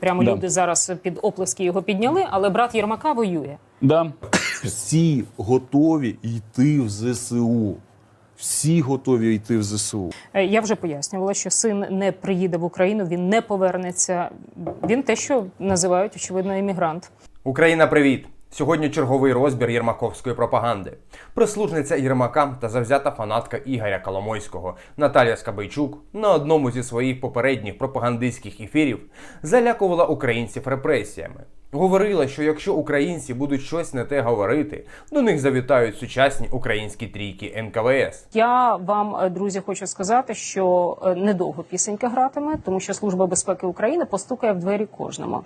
Прямо Да. люди зараз під оплески його підняли, але брат Єрмака воює. Да. Всі готові йти в ЗСУ. Всі готові йти в ЗСУ. Е, Я вже пояснювала, що син не приїде в Україну, він не повернеться. Він те, що називають очевидно емігрант. Україна, привіт! Сьогодні черговий розбір єрмаковської пропаганди. Прислужниця Єрмака та завзята фанатка Ігоря Коломойського Наталія Скабайчук на одному зі своїх попередніх пропагандистських ефірів залякувала українців репресіями. Говорила, що якщо українці будуть щось не те говорити, до них завітають сучасні українські трійки НКВС. Я вам, е, друзі, хочу сказати, що е, недовго пісенька гратиме, тому що Служба безпеки України постукає в двері кожному.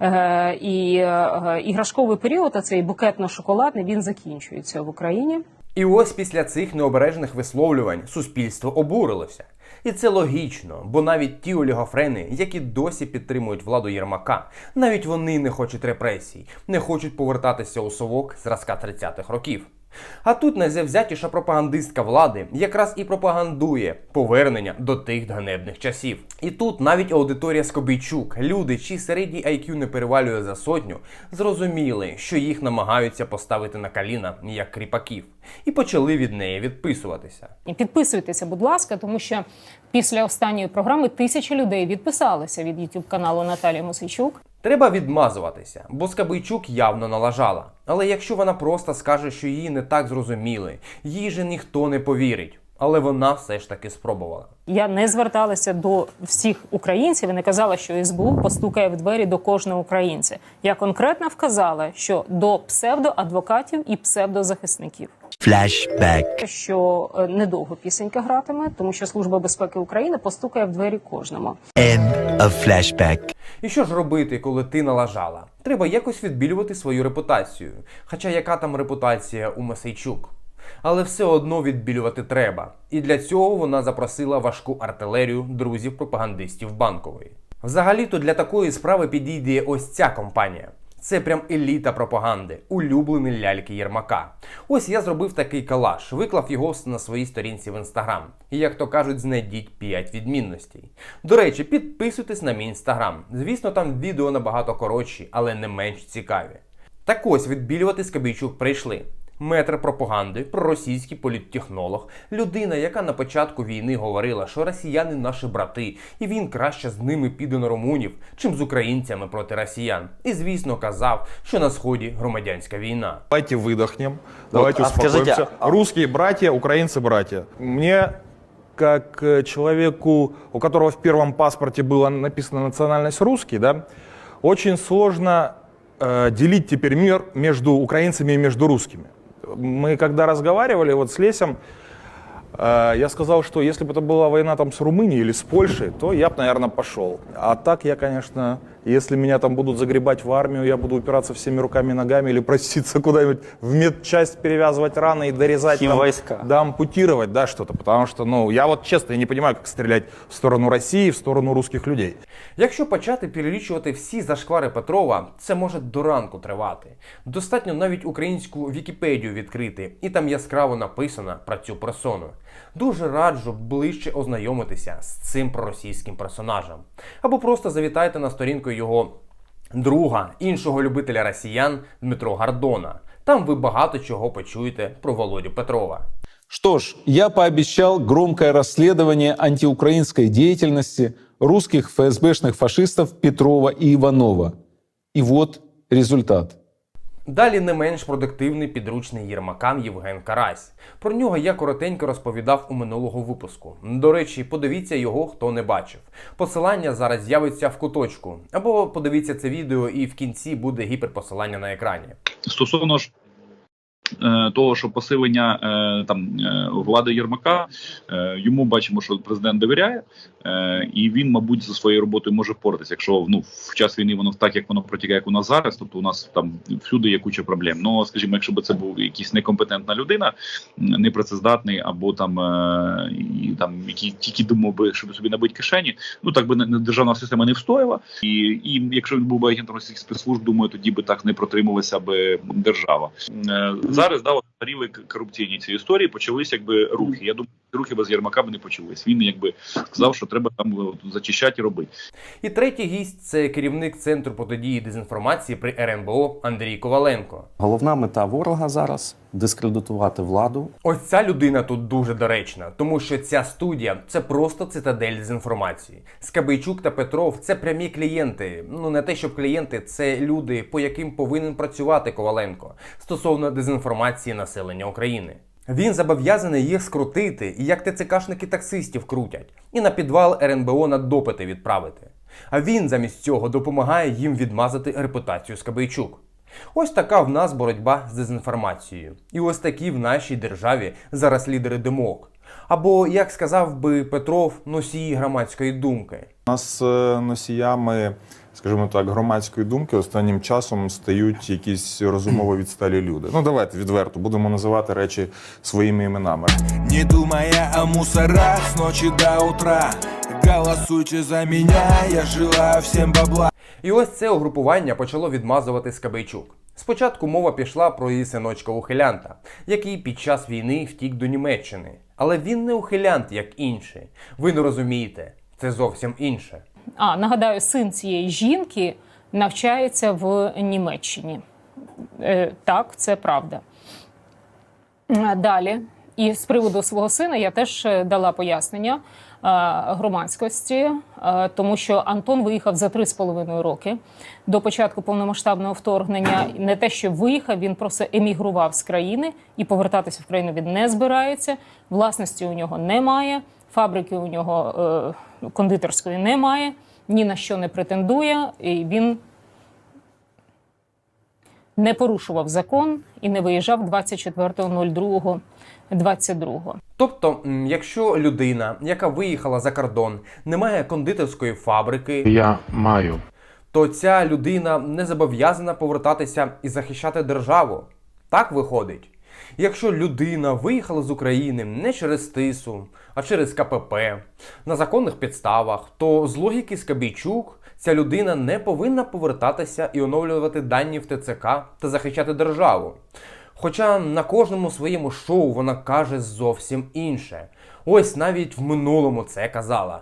Е, і е, іграшковий період, а цей букетно-шоколадний, він закінчується в Україні. І ось після цих необережних висловлювань суспільство обурилося. І це логічно, бо навіть ті олігофрени, які досі підтримують владу Єрмака, навіть вони не хочуть репресій, не хочуть повертатися у совок зразка 30-х років. А тут найзавзятіша пропагандистка влади якраз і пропагандує повернення до тих ганебних часів. І тут навіть аудиторія Скобійчук, люди, чий середній IQ не перевалює за сотню, зрозуміли, що їх намагаються поставити на коліна як кріпаків, і почали від неї відписуватися. І підписуйтеся, будь ласка, тому що після останньої програми тисячі людей відписалися від youtube каналу Наталії Мосичук. Треба відмазуватися, бо Скабийчук явно налажала. Але якщо вона просто скаже, що її не так зрозуміли, їй же ніхто не повірить. Але вона все ж таки спробувала. Я не зверталася до всіх українців і не казала, що СБУ постукає в двері до кожного українця. Я конкретно вказала, що до псевдоадвокатів і псевдозахисників. Flashback. Що е, недовго пісенька гратиме, тому що Служба безпеки України постукає в двері кожному. End of flashback. І що ж робити, коли ти налажала? Треба якось відбілювати свою репутацію. Хоча яка там репутація у Масейчук? Але все одно відбілювати треба. І для цього вона запросила важку артилерію друзів-пропагандистів банкової. Взагалі-то для такої справи підійде ось ця компанія. Це прям еліта пропаганди, улюблені ляльки Єрмака. Ось я зробив такий калаш, виклав його на своїй сторінці в інстаграм. І як то кажуть, знайдіть 5 відмінностей. До речі, підписуйтесь на мій інстаграм. Звісно, там відео набагато коротші, але не менш цікаві. Так ось відбілювати Скабійчук прийшли. Метр пропаганди, проросійський політтехнолог, людина, яка на початку війни говорила, що росіяни наші брати, і він краще з ними піде на румунів, чим з українцями проти росіян. І звісно казав, що на сході громадянська війна. Давайте выдохнем, давайте а скажите, успокоимся. а- Русские братья, украинцы братья. Мне, как э, человеку, у которого в первом паспорте была написана национальность русский, да, очень сложно э, делить теперь мир между украинцами и между русскими. Мы когда разговаривали вот с Лесем, э, я сказал, что если бы это была война там с Румынией или с Польшей, то я бы, наверное, пошел. А так я, конечно, если меня там будут загребать в армию, я буду упираться всеми руками и ногами или проситься куда-нибудь в медчасть перевязывать раны и дорезать, там, Химвойска. да, ампутировать, да, что-то. Потому что, ну, я вот честно, я не понимаю, как стрелять в сторону России, в сторону русских людей. Якщо почати перелічувати всі зашквари Петрова, це може до ранку тривати. Достатньо навіть українську Вікіпедію відкрити, і там яскраво написано про цю персону. Дуже раджу ближче ознайомитися з цим проросійським персонажем. Або просто завітайте на сторінку його друга, іншого любителя росіян Дмитро Гардона. Там ви багато чого почуєте про Володю Петрова. Что ж, я пообещал громкое расследование антиукраинской деятельности русских ФСБшных фашистов Петрова и Иванова. И вот результат. Далі не менш продуктивний підручний Єрмакам Євген Карась. Про нього я коротенько розповідав у минулого випуску. До речі, подивіться його, хто не бачив. Посилання зараз з'явиться в куточку. Або подивіться це відео, і в кінці буде гіперпосилання на екрані. Стосовно ж того, що посилення е, там е, влади Єрмака, е, йому бачимо, що президент довіряє, е, і він, мабуть, за своєю роботою може впоратися. Якщо ну в час війни воно так, як воно протікає, як у нас зараз, тобто у нас там всюди є куча проблем. Ну скажімо, якщо б це був якийсь некомпетентна людина, непрацездатний або там е, і там який тільки думав би, щоб собі набити кишені, ну так би не- державна система не встояла. І, і якщо він був би агентом російських спецслужб, думаю, тоді би так не протрималася би держава. Зараз да, от корупційні ці історії, почались якби рухи. Я думаю, рухи без Єрмака б не почулись. Він якби сказав, що треба там е, зачищати і робити. І третій гість це керівник центру протидії дезінформації при РНБО Андрій Коваленко. Головна мета ворога зараз дискредитувати владу, Ось ця людина тут дуже доречна, тому що ця студія це просто цитадель дезінформації. Скабейчук та Петров це прямі клієнти. Ну не те, щоб клієнти, це люди, по яким повинен працювати Коваленко стосовно дезінформації населення України. Він зобов'язаний їх скрутити, і як ТЦКшники таксистів крутять, і на підвал РНБО на допити відправити. А він замість цього допомагає їм відмазати репутацію Скабейчук. Ось така в нас боротьба з дезінформацією. І ось такі в нашій державі зараз лідери демок. Або, як сказав би Петров, носії громадської думки. У нас е, носіями, скажімо так, громадської думки останнім часом стають якісь розумово відсталі люди. Ну давайте відверто будемо називати речі своїми іменами. Не думая о мусорах с ночи до утра Голосуйте за меня, я желаю всем бабла І ось це угрупування почало відмазувати Скабейчук. Спочатку мова пішла про її синочка ухилянта, який під час війни втік до Німеччини. Але він не ухилянт, як інші. Ви не розумієте, це зовсім інше. А нагадаю, син цієї жінки навчається в Німеччині. Е, так, це правда. Е, Далі. І з приводу свого сина я теж е, дала пояснення громадськості, е, тому що Антон виїхав за три з половиною роки до початку повномасштабного вторгнення. Не те, що виїхав, він просто емігрував з країни і повертатися в країну він не збирається. Власності у нього немає, фабрики у нього е, кондитерської немає, ні на що не претендує. І він не порушував закон і не виїжджав 24.02.22. Тобто, якщо людина, яка виїхала за кордон, не має кондитерської фабрики, Я маю. то ця людина не зобов'язана повертатися і захищати державу. Так виходить. Якщо людина виїхала з України не через тису, а через КПП на законних підставах, то з логіки Скабійчук ця людина не повинна повертатися і оновлювати дані в ТЦК та захищати державу. Хоча на кожному своєму шоу вона каже зовсім інше. Ось навіть в минулому це казала.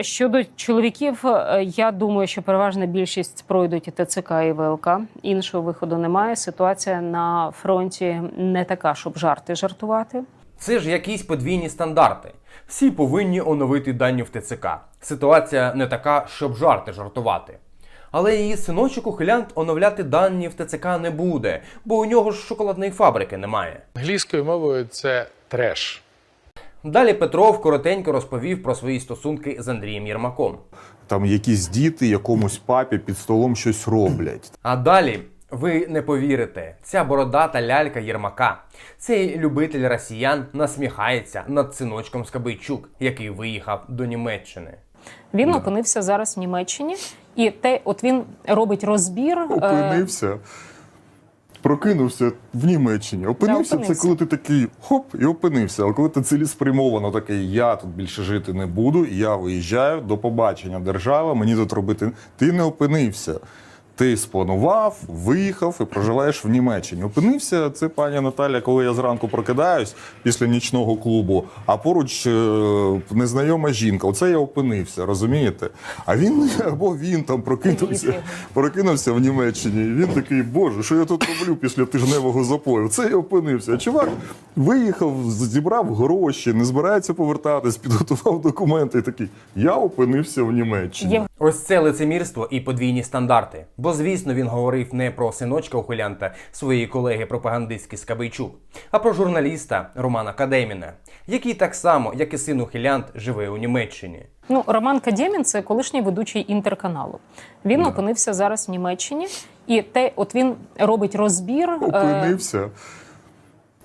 Щодо чоловіків, е, я думаю, що переважна більшість пройдуть і ТЦК і ВЛК. Іншого виходу немає. Ситуація на фронті не така, щоб жарти жартувати. Це ж якісь подвійні стандарти. Всі повинні оновити дані в ТЦК. Ситуація не така, щоб жарти жартувати. Але її синочок ухилянт оновляти дані в ТЦК не буде, бо у нього ж шоколадної фабрики немає. Англійською мовою це треш. Далі Петров коротенько розповів про свої стосунки з Андрієм Єрмаком. Там якісь діти якомусь папі під столом щось роблять. А далі ви не повірите, ця бородата лялька Єрмака, цей любитель росіян насміхається над синочком Скабийчук, який виїхав до Німеччини. Він опинився зараз в Німеччині, і те, от він робить розбір. е, Опинився. Прокинувся в Німеччині. Опинився, опинився. це коли ти такий хоп, і опинився. А коли ти цілеспрямовано такий, я тут більше жити не буду, я виїжджаю, до побачення держава, мені тут робити. Ти не опинився. Ти спланував, виїхав і проживаєш в Німеччині. Опинився це пані Наталя, коли я зранку прокидаюсь після нічного клубу, а поруч е, незнайома жінка. Оце я опинився, розумієте? А він або він там прокинувся, прокинувся в Німеччині. І він такий, боже, що я тут роблю після тижневого запою? Це я опинився. Чувак виїхав, зібрав гроші, не збирається повертатись, підготував документи. І такий, я опинився в Німеччині. Ось це лицемірство і подвійні стандарти. Бо, звісно, він говорив не про синочка ухилянта своєї колеги пропагандистки Скабийчук, а про журналіста Романа Кадеміна, який так само, як і син ухилянт, живе у Німеччині. Ну, Роман Кадємін це колишній ведучий інтерканалу. Він опинився зараз в Німеччині, і те, от він робить розбір. е, Опинився.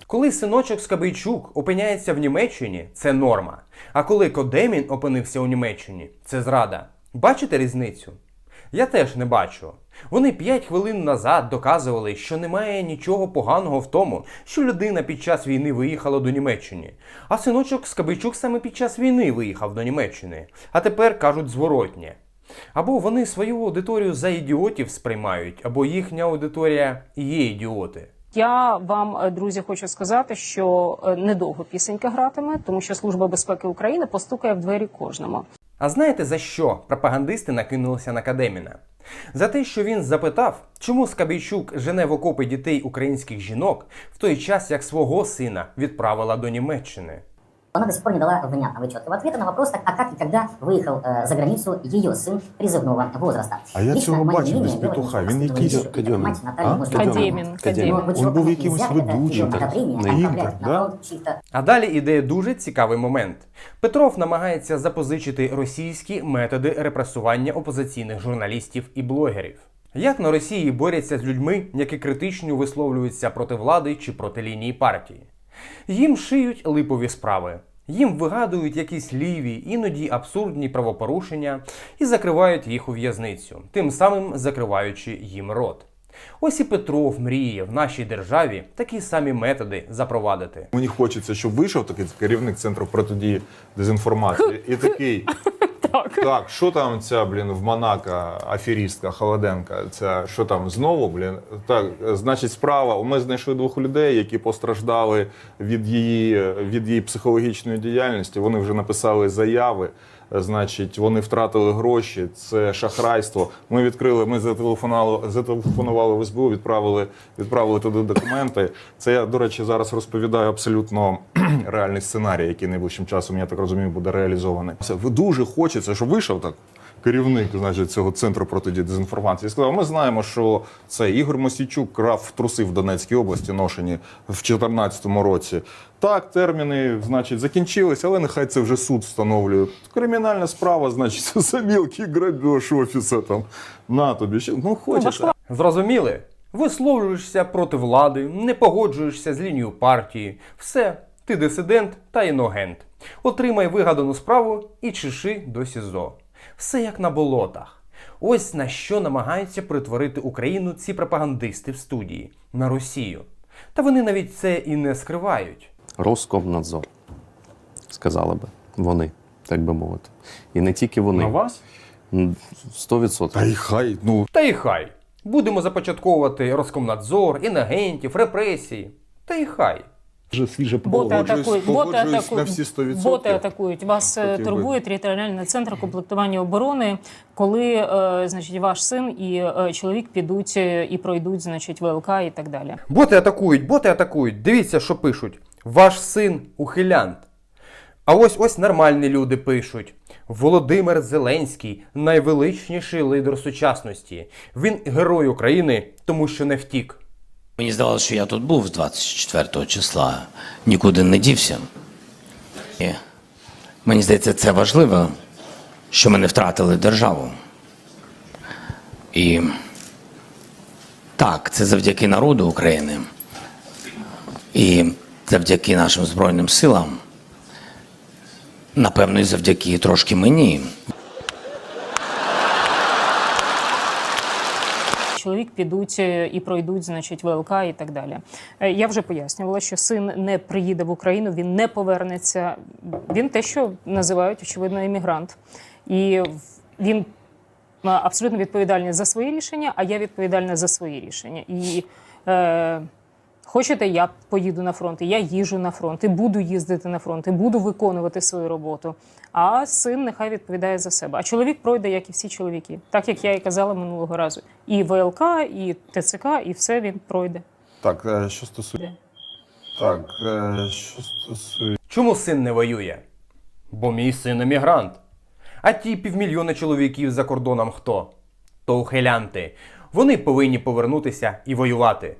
Коли синочок Скабийчук опиняється в Німеччині, це норма. А коли Кодемін опинився у Німеччині, це зрада. Бачите різницю? Я теж не бачу. Вони 5 хвилин назад доказували, що немає нічого поганого в тому, що людина під час війни виїхала до Німеччини. А синочок Скабийчук саме під час війни виїхав до Німеччини. А тепер кажуть зворотнє. Або вони свою аудиторію за ідіотів сприймають, або їхня аудиторія є ідіоти. Я вам, е, друзі, хочу сказати, що е, недовго пісенька гратиме, тому що Служба безпеки України постукає в двері кожному. А знаєте за що пропагандисти накинулися на Кадеміна? За те, що він запитав, чому Скабійчук жене в окопи дітей українських жінок в той час, як свого сина відправила до Німеччини. Она до сих пор не дала внятного и четкого ответа на вопрос, так, а как и когда выехал э, за границу ее сын призывного возраста. А я Лично цього мое бачив мнение, без дело не петуха. в Він том, что якийсь вы Кадемін. мать Натальи А? может Кадемін, быть. Кадемін. Но Он вычеркнуть був якимось нельзя, это ведучим, её так, одобрение, на а іграх, направлять на да? фронт чьих-то А далі іде дуже цікавий момент. Петров намагається запозичити російські методи репресування опозиційних журналістів і блогерів. Як на Росії борються з людьми, які критично висловлюються проти влади чи проти лінії партії? Їм шиють липові справи. Їм вигадують якісь ліві, іноді абсурдні правопорушення і закривають їх у в'язницю, тим самим закриваючи їм рот. Ось і Петров мріє в нашій державі такі самі методи запровадити. Мені хочеться, щоб вийшов такий керівник центру протидії дезінформації і такий. Так, що там ця, блін, в Монако аферістка Холоденка? Ця що там знову, блін? Так, значить, справа. Ми знайшли двох людей, які постраждали від її від її психологічної діяльності. Вони вже написали заяви. Значить, вони втратили гроші, це шахрайство. Ми відкрили, ми зателефонували, зателефонували в СБУ, відправили, відправили туди документи. Це я, до речі, зараз розповідаю абсолютно реальний сценарій, який найближчим часом, я так розумію, буде реалізований. Це ви дуже хочеться, щоб вийшов так. Керівник, значить, цього центру протидії дезінформації сказав: ми знаємо, що це Ігор Мосійчук крав труси в Донецькій області, ношені в 2014 році. Так, терміни, значить, закінчились, але нехай це вже суд встановлює. Кримінальна справа, значить, за мілкий грабеж офіса там. На тобі. Ну, хочеться. Зрозуміли? Висловлюєшся проти влади, не погоджуєшся з лінією партії. Все, ти дисидент та іногент. Отримай вигадану справу і чеши до СІЗО. Все як на болотах. Ось на що намагаються притворити Україну ці пропагандисти в студії на Росію. Та вони навіть це і не скривають. Роскомнадзор. Сказали би. Вони, так би мовити. І не тільки вони. На вас? М, 100%. Та й хай, ну. Та й хай. Будемо започатковувати Роскомнадзор, інагентів, репресії. Та й хай. Вже свіже Боти погоджуюсь- атакують, боти атакують, всі 100%. боти атакують. Вас е, Хотів би. турбує територіальний центр комплектування оборони, коли е, значить ваш син і е, чоловік підуть е, і пройдуть, значить, ВЛК і так далі. Боти атакують, боти атакують. Дивіться, що пишуть. Ваш син ухилянт. А ось ось нормальні люди пишуть. Володимир Зеленський найвеличніший лідер сучасності. Він герой України, тому що не втік. Мені здавалося, що я тут був з 24 числа, нікуди не дівся. І мені здається, це важливо, що ми не втратили державу. І так, це завдяки народу України і завдяки нашим Збройним силам. Напевно, і завдяки трошки мені. Чоловік підуть е, і пройдуть, значить, ВЛК і так далі. Е, Я вже пояснювала, що син не приїде в Україну, він не повернеться. Він те, що називають очевидно емігрант, і він а, абсолютно відповідальний за свої рішення, а я відповідальна за свої рішення. І е, хочете, я поїду на фронт, і я їжу на фронт, і буду їздити на фронт, і буду виконувати свою роботу. А син нехай відповідає за себе. А чоловік пройде, як і всі чоловіки, так як я і казала минулого разу. І ВЛК, і ТЦК, і все він пройде. Так, е, що стосується. Так, е, що стосується. Чому син не воює? Бо мій син емігрант. А ті півмільйона чоловіків за кордоном хто? То ухилянти. Вони повинні повернутися і воювати.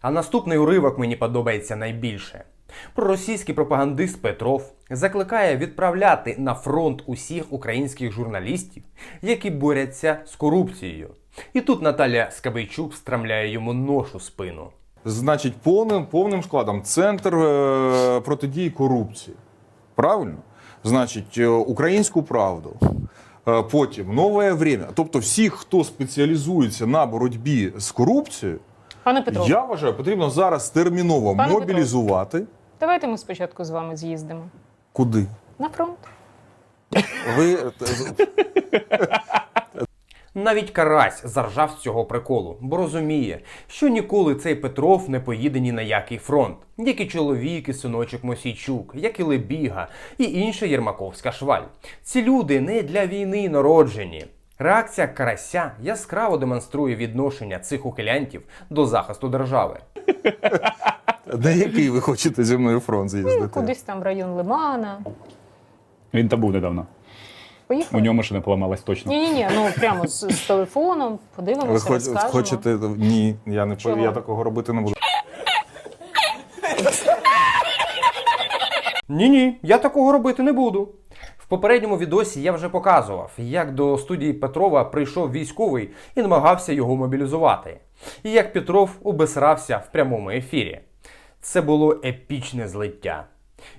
А наступний уривок мені подобається найбільше. Проросійський пропагандист Петров закликає відправляти на фронт усіх українських журналістів, які борються з корупцією. І тут Наталя Скабейчук страмляє йому нож у спину. Значить, повним, повним складом центр е, протидії корупції. Правильно? Значить, е, українську правду. Е, потім нове время. Тобто, всі, хто спеціалізується на боротьбі з корупцією, Пане Петро, я вважаю, потрібно зараз терміново Пане Петро. мобілізувати. давайте ми спочатку з вами з'їздимо Куди? на фронт. Ви Навіть карась заржав з цього приколу, бо розуміє, що ніколи цей Петров не поїде ні на який фронт, як і чоловік, і синочок Мосійчук, як і Лебіга, і інша Єрмаковська шваль. Ці люди не для війни народжені. Реакція карася яскраво демонструє відношення цих ухилянтів до захисту держави. На який ви хочете зі мною фронт з'їздити? Кудись там в район Лимана. Він там був недавно. У Поїхали. нього машина поламалась точно. Ні, ні, ні, ну прямо з, з телефоном, Ви подивимося, хоч, розкажемо. хочете. Ні, я не Чого? я такого робити не буду. Ні, ні, я такого робити не буду. В попередньому відосі я вже показував, як до студії Петрова прийшов військовий і намагався його мобілізувати. І як Петров обесрався в прямому ефірі. Це було епічне злиття.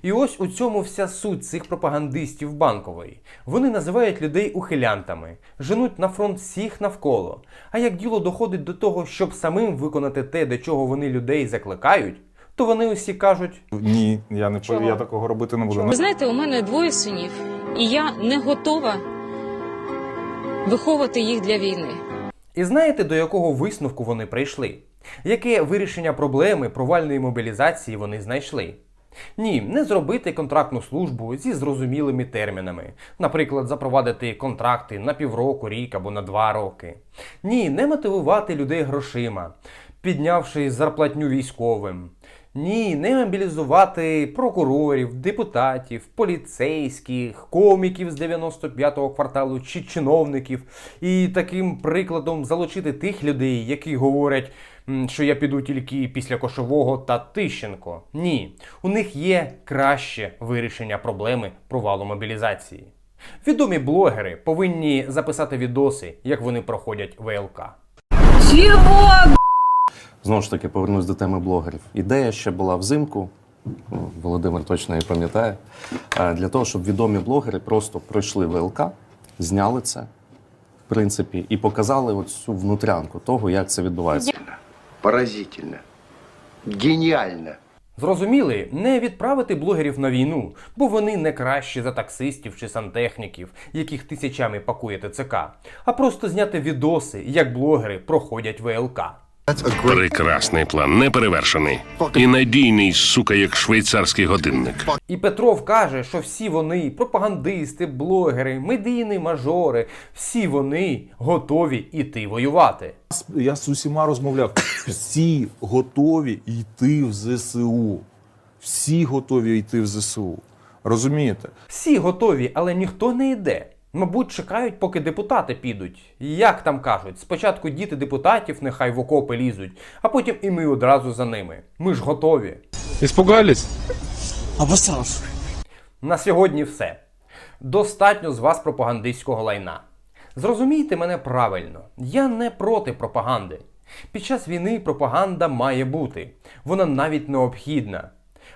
І ось у цьому вся суть цих пропагандистів банкової. Вони називають людей ухилянтами, женуть на фронт всіх навколо. А як діло доходить до того, щоб самим виконати те, до чого вони людей закликають, то вони усі кажуть: Ні, я не по- Чого? я такого робити не буду. Ви знаєте, у мене двоє синів, і я не готова виховувати їх для війни. І знаєте, до якого висновку вони прийшли? Яке вирішення проблеми провальної мобілізації вони знайшли? Ні, не зробити контрактну службу зі зрозумілими термінами, наприклад, запровадити контракти на півроку, рік або на два роки. Ні, не мотивувати людей грошима, піднявши зарплатню військовим. Ні, не мобілізувати прокурорів, депутатів, поліцейських, коміків з 95-го кварталу чи чиновників, і таким прикладом залучити тих людей, які говорять, що я піду тільки після кошового та Тищенко. Ні, у них є краще вирішення проблеми провалу мобілізації. Відомі блогери повинні записати відоси, як вони проходять ВЛК. Знову ж таки, повернусь до теми блогерів. Ідея ще була взимку. ну, Володимир точно її пам'ятає. е, Для того, щоб відомі блогери просто пройшли ВЛК, зняли це, в принципі, і показали оцю внутрянку того, як це відбувається. Поразительно. Геніально. Зрозуміли, не відправити блогерів на війну, бо вони не кращі за таксистів чи сантехніків, яких тисячами пакує ТЦК, а просто зняти відоси, як блогери проходять ВЛК. Прекрасний план, неперевершений. І надійний, сука, як швейцарський годинник. І Петров каже, що всі вони пропагандисти, блогери, медійні мажори, всі вони готові іти воювати. Я з усіма розмовляв. Всі готові йти в ЗСУ. Всі готові йти в ЗСУ. Розумієте? Всі готові, але ніхто не йде. Мабуть, чекають, поки депутати підуть. Як там кажуть, спочатку діти депутатів нехай в окопи лізуть, а потім і ми одразу за ними. Ми ж готові. Іспугались? На сьогодні все. Достатньо з вас пропагандистського лайна. Зрозумійте мене правильно, я не проти пропаганди. Під час війни пропаганда має бути. Вона навіть необхідна.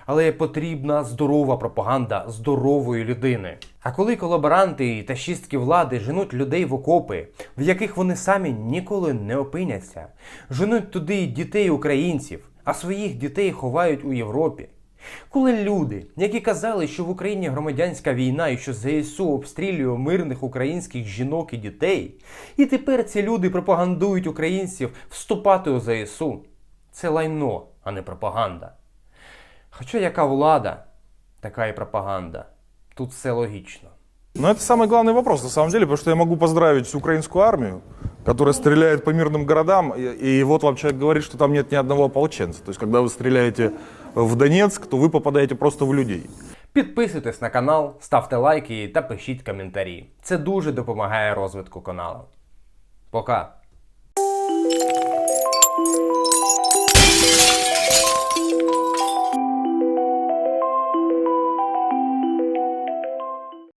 Але потрібна здорова пропаганда здорової людини. А коли колаборанти та шістки влади женуть людей в окопи, в яких вони самі ніколи не опиняться, женуть туди дітей українців, а своїх дітей ховають у Європі. Коли люди, які казали, що в Україні громадянська війна і що ЗСУ обстрілює мирних українських жінок і дітей, і тепер ці люди пропагандують українців вступати у ЗСУ, це лайно, а не пропаганда. Хоча яка влада, така і пропаганда. Тут все логічно. Но это самый главный вопрос, на самом деле, потому что я могу поздравить украинскую армию, которая стреляет по мирным городам, и, и вот вам человек говорит, что там нет ни одного ополченца. То есть, когда вы стреляете в Донецк, то вы попадаете просто в людей. Підписуйтесь на канал, ставте лайки та пишіть коментарі. Це дуже допомагає розвитку каналу. Пока!